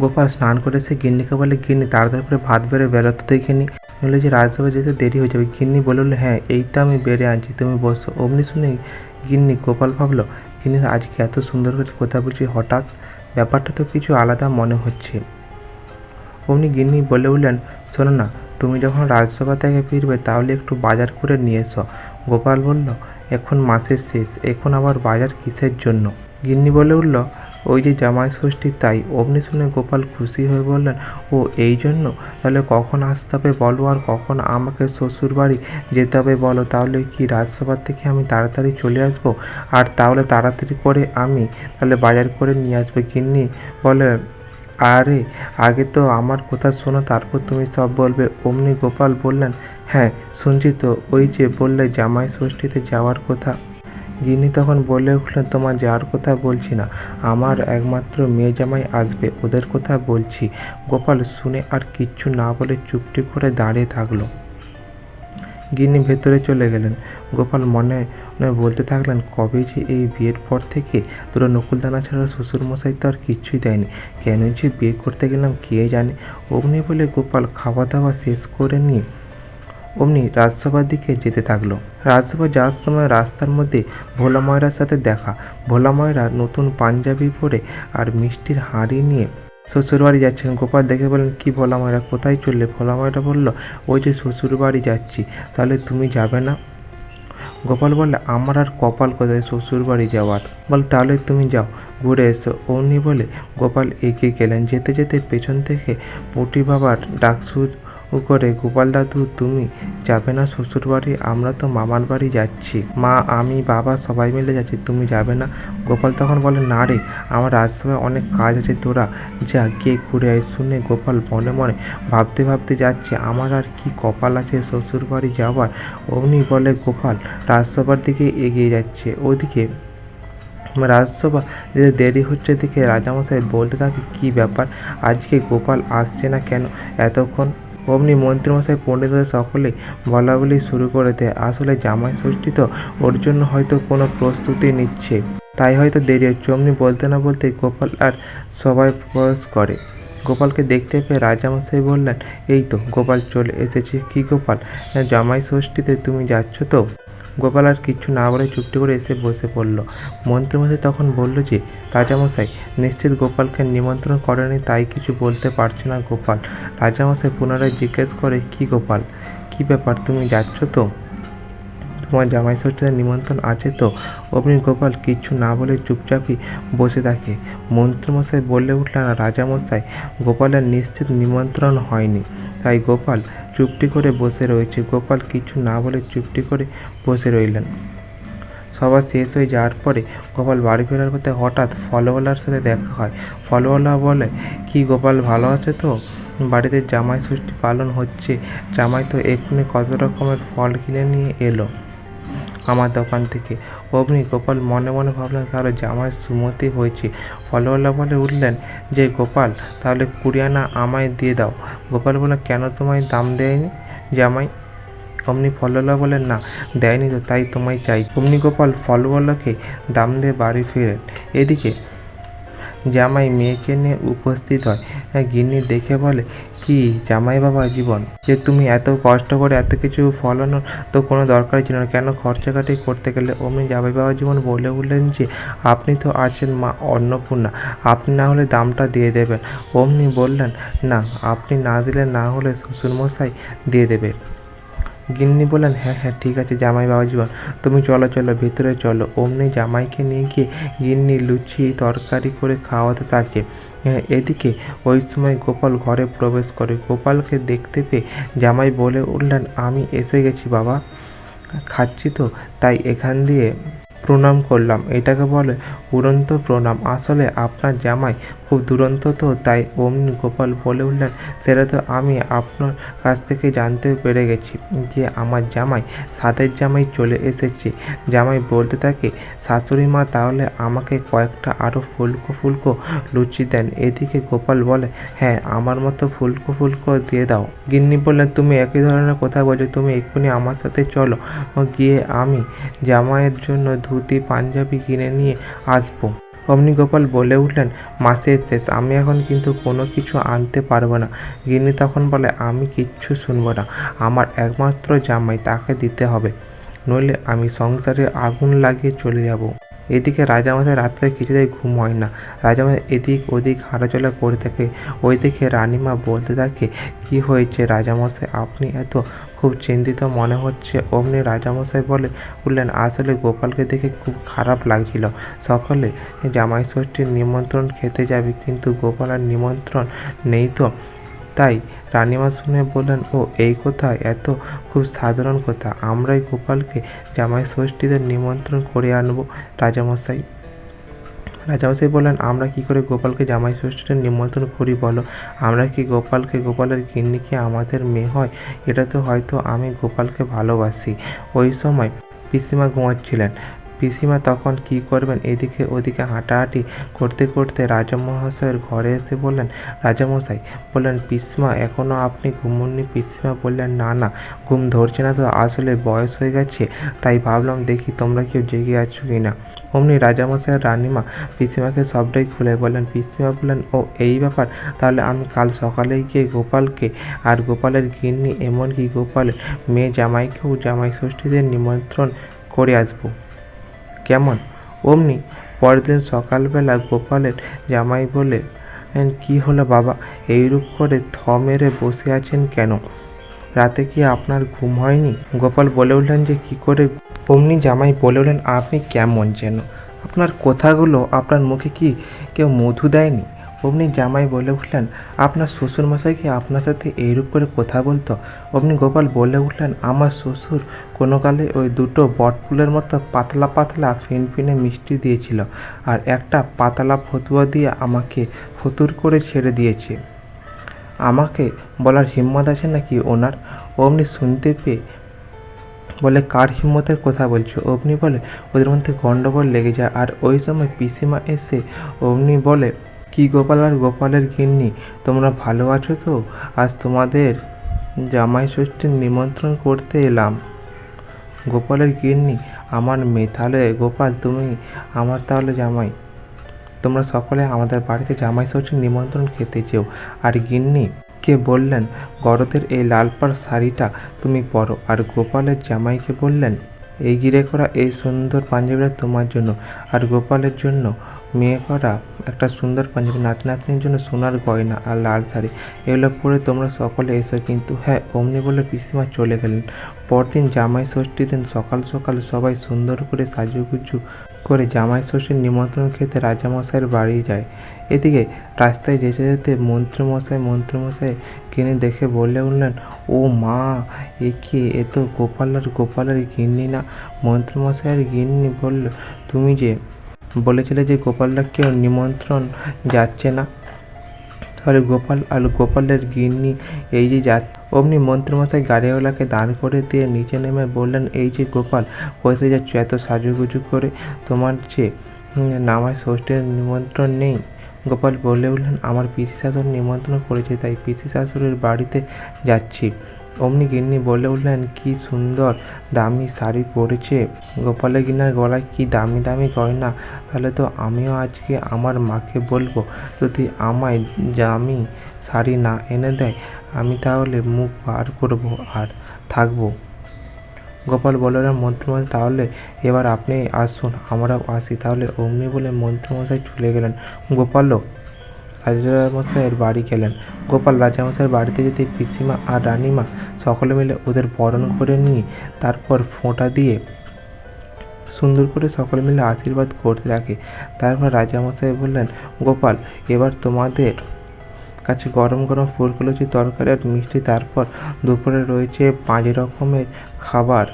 গোপাল স্নান করে এসে গিন্নিকে বলে, গিন্নি, তাড়াতাড়ি করে ভাত বেড়ে বেরোতে দেখে নি নইলে যে রাজসভায় যেতে দেরি হয়ে যাবে। গিন্নি বলল হ্যাঁ এই তো আমি বেড়ে আনছি, তুমি বসো। অমনি শুনে গিন্নি গোপাল ভাবলো গিন্নির আজকে এত সুন্দর করে কথা বলছি, হঠাৎ ব্যাপারটা তো কিছু আলাদা মনে হচ্ছে। অমনি গিন্নি বলে উঠলেন, শোনো না, তুমি যখন রাজসভা থেকে ফিরবে, তাহলে একটু বাজার করে নিয়ে এসো। গোপাল বলল, এখন মাসের শেষ, এখন আবার বাজার কিসের জন্য? গিন্নি বলে উঠল, ওই যে জামাই ষষ্ঠী, তাই অমনি শুনে গোপাল খুশি হয়ে বললেন, ও, এই জন্য? তাহলে কখন আসতে হবে বলো আর কখন আমাকে শ্বশুর বাড়ি যেতে হবে বলো? তাহলে কি রাজসভা থেকে আমি তাড়াতাড়ি চলে আসব? আর তাহলে তাড়াতাড়ি করে আমি তাহলে বাজার করে নিয়ে আসব? গিন্নি বলে, আরে, আগে তো আমার কথা শোনো, তারপর তুমি সব বলবে। অমনি গোপাল বললেন হ্যাঁ শুনছি তো, ওই যে বললে জামাই ষষ্ঠীতে যাওয়ার কথা। গিন্নি তখন বলে উঠলেন তোমার যাওয়ার কথা বলছি না, আমার একমাত্র মেয়ে জামাই আসবে, ওদের কথা বলছি। গোপাল শুনে আর কিচ্ছু না বলে চুপটি করে দাঁড়িয়ে থাকল। গিন্নি ভেতরে চলে গেলেন। গোপাল মনে বলতে থাকলেন, কবে যে এই বিয়ের পর থেকে দুটো নকুলদানা ছাড়া শ্বশুরমশাই তো আর কিচ্ছুই দেয়নি। কেন যে বিয়ে করতে গেলাম কে জানে? অমনি বলে, গোপাল, খাওয়া দাওয়া শেষ করে নিয়ে অমনি রাজসভার দিকে যেতে থাকল। রাজসভা যাওয়ার সময় রাস্তার মধ্যে ভোলা ময়রার সাথে দেখা। ভোলা ময়রা নতুন পাঞ্জাবি পরে আর মিষ্টির হাঁড়ি নিয়ে শ্বশুরবাড়ি যাচ্ছেন। গোপাল দেখে বললেন, কি ভোলা ময়রা কোথায় চললে? ভোলা ময়রা বলল, ওই যে শ্বশুরবাড়ি যাচ্ছি, তাহলে তুমি যাবে না? গোপাল বললে, আমার আর কপাল কোথায় শ্বশুরবাড়ি যাওয়ার? বল, তাহলে তুমি যাও, ঘুরে এসো। অমনি বলে গোপাল এগিয়ে গেলেন। যেতে যেতে পেছন থেকে পুটি বাবার ডাক করে, গোপাল দাদু, তুমি যাবে না শ্বশুর বাড়ি? আমরা তো মামার বাড়ি যাচ্ছি। মা, আমি, বাবা সবাই মিলে যাচ্ছি, তুমি যাবে না? গোপাল তখন বলে, না রে, আমার রাজসভায় অনেক কাজ আছে তোরা যা গিয়ে ঘুরে আয়। শুনে গোপাল মনে মনে ভাবতে ভাবতে যাচ্ছে, আমার আর কি কপাল আছে শ্বশুর বাড়ি যাওয়ার? অমনি বলে, গোপাল, রাজসভার দিকে এগিয়ে যাচ্ছে। ওদিকে রাজসভা যেতে দেরি হচ্ছে দিকে রাজামশাই বলতে থাকে, কী ব্যাপার? আজকে গোপাল আসছে না কেন? এতক্ষণ অমনি মন্ত্রীমশাই পণ্ডিতদের সকলে বলাবলি শুরু করে দেয়। আসলে জামাই ষষ্ঠী তো ওর জন্য হয়তো কোনো প্রস্তুতি নিচ্ছে। তাই হয়তো দেরি হচ্ছে। অমনি বলতে না বলতে গোপাল আর সবাই প্রবেশ করে। গোপালকে দেখতে পেয়ে রাজামশাই বললেন, এই তো, গোপাল চলে এসেছে। কি গোপাল? জামাই ষষ্ঠীতে তুমি যাচ্ছ তো? গোপাল আর কিচ্ছু না বলে চুপটি করে এসে বসে পড়ল। মন্ত্রীমশাই তখন বলল যে, রাজামশাই, নিশ্চিত গোপালকে নিমন্ত্রণ করেনি তাই কিছু বলতে পারছে না গোপাল। রাজামশাই পুনরায় জিজ্ঞেস করে, কি গোপাল? কি ব্যাপার? তুমি যাচ্ছ তো? তোমার জামাই ষষ্ঠীতে নিমন্ত্রণ আছে তো? অমনি গোপাল কিচ্ছু না বলে চুপচাপই বসে থাকে। মন্ত্রীমশাই বলে উঠলেন, রাজামশাই, গোপালের নিশ্চিত নিমন্ত্রণ হয়নি। তাই গোপাল চুপটি করে বসে রয়েছে। গোপাল কিছু না বলে চুপটি করে বসে রইলেন। সবার শেষ হয়ে যাওয়ার পরে গোপাল বাড়ি ফেরার পথে হঠাৎ ফলওয়ালার সাথে দেখা হয়। ফলওয়ালা বলে, কি গোপাল, ভালো আছে তো? বাড়িতে জামাই ষষ্ঠী পালন হচ্ছে। জামাই তো এক্ষুনি কত রকমের ফল কিনে নিয়ে এলো। আমার দোকান থেকে। অমনি গোপাল মনে মনে ভাবলেন তাহলে জামাই সুমতি হয়েছে। ফলওয়ালা বলে উঠলেন যে, গোপাল, তাহলে কুড়ি আনা আমায় দিয়ে দাও। গোপাল বলে কেন তোমায় দাম দেয়নি জামাই? অমনি ফলওয়ালা বলেন না, দেয়নি তো, তাই তোমায় চাই। অমনি গোপাল ফলওয়ালাকে দাম দিয়ে বাড়ি ফেরেন এদিকে জামাই মেয়েকে নিয়ে উপস্থিত হয়। গিন্নি দেখে বলে, কি জামাই বাবা জীবন? যে তুমি এত কষ্ট করে এত কিছু ফলানোর তো কোনো দরকারই ছিল না। কেন খরচাকাটি করতে গেলে অমনি জামাই বাবা জীবন বলে উঠলেন যে, আপনি তো আছেন মা অন্নপূর্ণা। আপনি না হলে দামটা দিয়ে দেবেন অমনি বললেন, না, আপনি না দিলে না হলে শ্বশুরমশাই দিয়ে দেবে। গিন্নি বললেন হ্যাঁ হ্যাঁ ঠিক আছে জামাই বাবা জীবন। তুমি চলো চলো ভেতরে চলো। অমনি জামাইকে নিয়ে গিয়ে গিন্নি লুচি তরকারি করে খাওয়াতে থাকে। হ্যাঁ, এদিকে ওই সময় গোপাল ঘরে প্রবেশ করে। গোপালকে দেখতে পেয়ে জামাই বলে উঠলেন আমি এসে গেছি বাবা খাচ্ছি তো। তাই এখান দিয়ে প্রণাম করলাম। এটাকে বলে উড়ন্ত প্রণাম। আসলে আপনার জামাই খুব দুরন্ত তো, তাই অমনি গোপাল বলে উঠলেন, সেটা তো আমি আপনার কাছ থেকে জানতে পেরে গেছি যে আমার জামাই সাতের জামাই চলে এসেছে। জামাই বলতে থাকে, শাশুড়ি মা, তাহলে আমাকে কয়েকটা আরও ফুলকো ফুলকো লুচি দেন। এদিকে গোপাল বলে হ্যাঁ আমার মতো ফুলকো ফুলকো দিয়ে দাও। গিন্নি বললেন, তুমি একই ধরনের কথা বলছো, তুমি এক্ষুনি আমার সাথে চলো। গিয়ে আমি জামাইয়ের জন্য ধুতি, পাঞ্জাবি কিনে নিয়ে আসব। অমনি গোপাল বলে উঠলেন, মাসের শেষ, আমি এখন কিন্তু কোনো কিছু আনতে পারব না। গিনি তখন বলে, আমি কিচ্ছু শুনব না, আমার একমাত্র জামাই, তাকে দিতে হবে। নইলে আমি সংসারে আগুন লাগিয়ে চলে যাব। এদিকে রাজামশাই রাত্রে কিছুতেই ঘুম হয় না। রাজামশাই এদিক ওদিক হাঁটাচলা করে থাকে। ওই ওইদিকে রানীমা বলতে থাকে, কি হয়েছে রাজামশাই? আপনি এত খুব চিন্তিত মনে হচ্ছে? অমনি রাজামশাই বলে বললেন আসলে গোপালকে দেখে খুব খারাপ লাগছিল। সকলে জামাই ষষ্ঠীর নিমন্ত্রণ খেতে যাবে, কিন্তু গোপাল আর নিমন্ত্রণ নেই তো। তাই রানীমা শুনে বললেন, ও, এই কথা এত খুব সাধারণ কথা। আমরাই গোপালকে জামাই ষষ্ঠীতে নিমন্ত্রণ করে আনব। রাজামশাই রাজামশাই বললেন, আমরা কি করে গোপালকে জামাই ষষ্ঠীতে নিমন্ত্রণ করি বলো? আমরা কি গোপালকে, গোপালের গিন্নি কি আমাদের মেয়ে হয়? এটা তো হয়তো আমি গোপালকে ভালোবাসি। ওই সময় পিসিমা ঘুমাচ্ছিলেন। পিসিমা তখন কি করবেন? এদিকে ওদিকে হাঁটাহাঁটি করতে করতে রাজামহাশয়ের ঘরে এসে বললেন রাজামশাই বললেন, পিসিমা এখনও আপনি ঘুমননি? পিসিমা বললেন, না না, ঘুম ধরছে না তো, আসলে বয়স হয়ে গেছে, তাই ভাবলাম দেখি তোমরা কেউ জেগে আছো কি না অমনি রাজামশাই রানিমা পিসিমাকে সবটাই খুলে বললেন, পিসিমা বললেন, ও, এই ব্যাপার, তাহলে আমি কাল সকালে গিয়ে গোপালকে আর গোপালের গিন্নি, এমনকি গোপালের মেয়ে জামাইকেও জামাই ষষ্ঠীদের নিমন্ত্রণ করে আসব। কেমন? অমনি পরের দিন সকালবেলা গোপালের জামাই বলে কি হলো বাবা? এইরূপ করে থ মেরে বসে আছেন কেন? রাতে কি আপনার ঘুম হয়নি? গোপাল বলে উঠলেন যে, কি করে? অমনি জামাই বলে উঠলেন, আপনি কেমন যেন? আপনার কথাগুলো আপনার মুখে কি কেউ মধু দেয়নি? অমনি জামাই বলে উঠলেন, আপনার শ্বশুরমশাই কি আপনার সাথে এইরূপ করে কথা বলতো? অমনি গোপাল বলে উঠলেন, আমার শ্বশুর কোনো কালে ওই দুটো বটফুলের মতো পাতলা পাতলা ফিনফিনে মিষ্টি দিয়েছিল আর একটা পাতলা ফতুয়া দিয়ে আমাকে ফতুর করে ছেড়ে দিয়েছে। আমাকে বলার হিম্মত আছে নাকি ওনার? অমনি শুনতে পেয়ে বলে, কার হিম্মতের কথা বলছো? অমনি বলে, ওদের মধ্যে গণ্ডগোল লেগে যায়। আর ওই সময় পিসিমা এসে অমনি বলে কি গোপাল আর গোপালের গিন্নি? তোমরা ভালো আছো তো? আজ তোমাদের জামাই ষষ্ঠীর নিমন্ত্রণ করতে এলাম। গোপালের গিন্নি, আমার মেয়ে। তাহলে গোপাল, তুমি আমার তাহলে জামাই। তোমরা সকলে আমাদের বাড়িতে জামাই ষষ্ঠীর নিমন্ত্রণ খেতে চেও আর গিন্নি, কে বললেন, গরদের এই লাল পাড় শাড়িটা তুমি পরো। আর গোপালের জামাইকে বললেন এই গিরে করা এই সুন্দর পাঞ্জাবিটা তোমার জন্য। আর গোপালের জন্য মেয়ে করা একটা সুন্দর পাঞ্জাবি নাতি নাতনির জন্য সোনার গয়না আর লাল শাড়ি। এগুলো পরে তোমরা সকলে এসো কিন্তু হ্যাঁ অমনি বলে পিসিমা চলে গেলেন। পরদিন জামাই ষষ্ঠী দিন সকাল সকাল সবাই সুন্দর করে সাজুগুজু করে জামাই ষষ্ঠীর নিমন্ত্রণ খেতে রাজামশাইয়ের বাড়ি যায়। এদিকে রাস্তায় যেতে যেতে মন্ত্রীমশাই মন্ত্রীমশাই কিনে দেখে বলে উঠলেন, ও মা, এ কি এ তো গোপাল আর গোপালের গিন্নি না? মন্ত্রীমশাইয়ের গিন্নি বলল, তুমি যে বলেছিলে যে গোপালরা কেউ নিমন্ত্রণ যাচ্ছে না? তাহলে গোপাল আর গোপালের গিন্নি এই যে যা অমনি মন্ত্রমশাই গাড়িওয়ালাকে দাঁড় করে দিয়ে নিচে নেমে বললেন, এই যে গোপাল, কোথায় যাচ্ছ? এত সাজুগুজু করে তোমার যে নামায় ষষ্ঠীর নিমন্ত্রণ নেই? গোপাল বলে উঠলেন, আমার পিসি শাশুড়ি নিমন্ত্রণ করেছে, তাই পিসি শাশুড়ির বাড়িতে যাচ্ছি। অমনি গিন্নি বলে উঠলেন, কি সুন্দর দামি শাড়ি পরেছে। গোপালের গিন্নার গলায় কি দামি দামি গয়না? তাহলে তো আমিও আজকে আমার মাকে বলব, যদি আমায় দামি শাড়ি না এনে দেয়, আমি তাহলে মুখ বার করব আর থাকব। গোপাল বললেন মন্ত্রমশাই, তাহলে এবার আপনি আসুন, আমরাও আসি। তাহলে অমনি বলে মন্ত্রমশাই চলে গেলেন। গোপালও রাজামশাইয়ের বাড়ি গেলেন। গোপাল রাজামশাইয়ের বাড়িতে যেতে পিসিমা আর রানিমা সকলে মিলে ওদের বরণ করে নিয়ে তারপর ফোঁটা দিয়ে সুন্দর করে সকলে মিলে আশীর্বাদ করতে থাকে। তারপর রাজামশাই বললেন, গোপাল, এবার তোমাদের কাছে গরম গরম ফুলকলুচি তরকারি আর মিষ্টি, তারপর দুপুরে রয়েছে পাঁচ রকমের খাবার।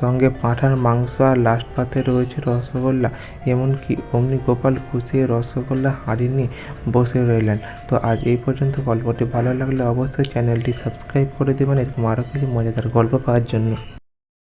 সঙ্গে পাঁঠার মাংস আর লাস্ট পাতে রয়েছে রসগোল্লা। এমনকি অমনি গোপাল খুশি রসগোল্লা হাঁড়ি নিয়ে বসে রইলেন। তো আজ এই পর্যন্ত গল্পটি ভালো লাগলে অবশ্যই চ্যানেলটি সাবস্ক্রাইব করে দেবেন, এরকম আরও কিছু মজাদার গল্প পাওয়ার জন্য।